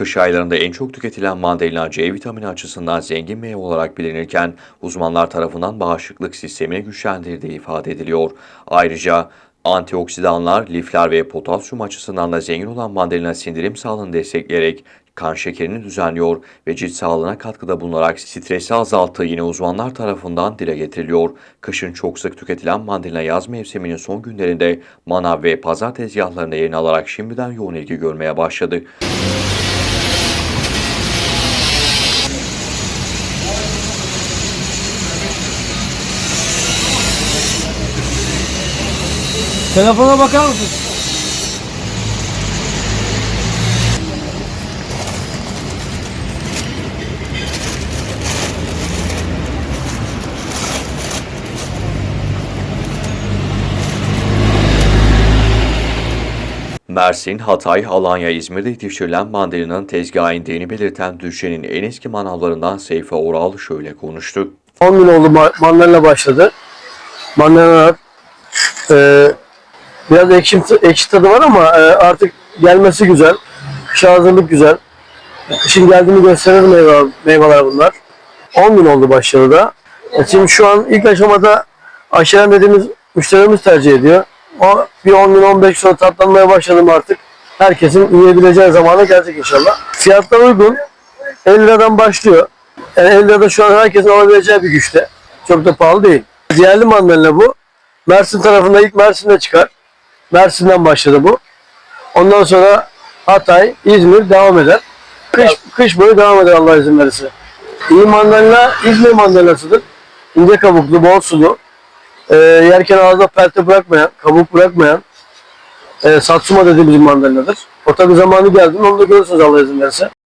Kış aylarında en çok tüketilen mandalina C vitamini açısından zengin meyve olarak bilinirken uzmanlar tarafından bağışıklık sistemini güçlendirdiği ifade ediliyor. Ayrıca antioksidanlar, lifler ve potasyum açısından da zengin olan mandalina sindirim sağlığını destekleyerek kan şekerini düzenliyor ve cilt sağlığına katkıda bulunarak stresi azalttığı yine uzmanlar tarafından dile getiriliyor. Kışın çok sık tüketilen mandalina yaz mevsiminin son günlerinde manav ve pazar tezgahlarında yerini alarak şimdiden yoğun ilgi görmeye başladı. Telefona bakar mısın? Mersin, Hatay, Alanya, İzmir'de yetiştirilen mandalinanın tezgaha indiğini belirten Düşen'in en eski manavlarından Seyfi Oral şöyle konuştu. 10 gün oldu ma- mandalina başladı. Mandalinalar e, biraz ekşi, ekşi tadı var ama e, artık gelmesi güzel. Kışa hazırlık güzel. Kışın geldiğini gösterir meyve, meyveler bunlar. 10 gün oldu başladı da. E, şimdi şu an ilk aşamada aşeren dediğimiz müşterimiz tercih ediyor. O bir 10 gün 15 sonra tatlanmaya başladım artık. Herkesin yiyebileceği zamana gelecek inşallah. Fiyatlar uygun. 50 liradan başlıyor. Yani 50 lirada şu an herkesin alabileceği bir güçte. Çok da pahalı değil. Yerli mandalina bu. Mersin tarafında ilk Mersin'de çıkar. Mersin'den başladı bu. Ondan sonra Hatay, İzmir devam eder. Kış, kış boyu devam eder Allah izin verirse. İyi mandalina İzmir mandalinasıdır. İnce kabuklu, bol sulu. Ee, yerken ağızda pelte bırakmayan, kabuk bırakmayan e, Satsuma dediğimiz mandalinadır. O tabi zamanı geldi. Onu da görürsünüz Allah izin verirse.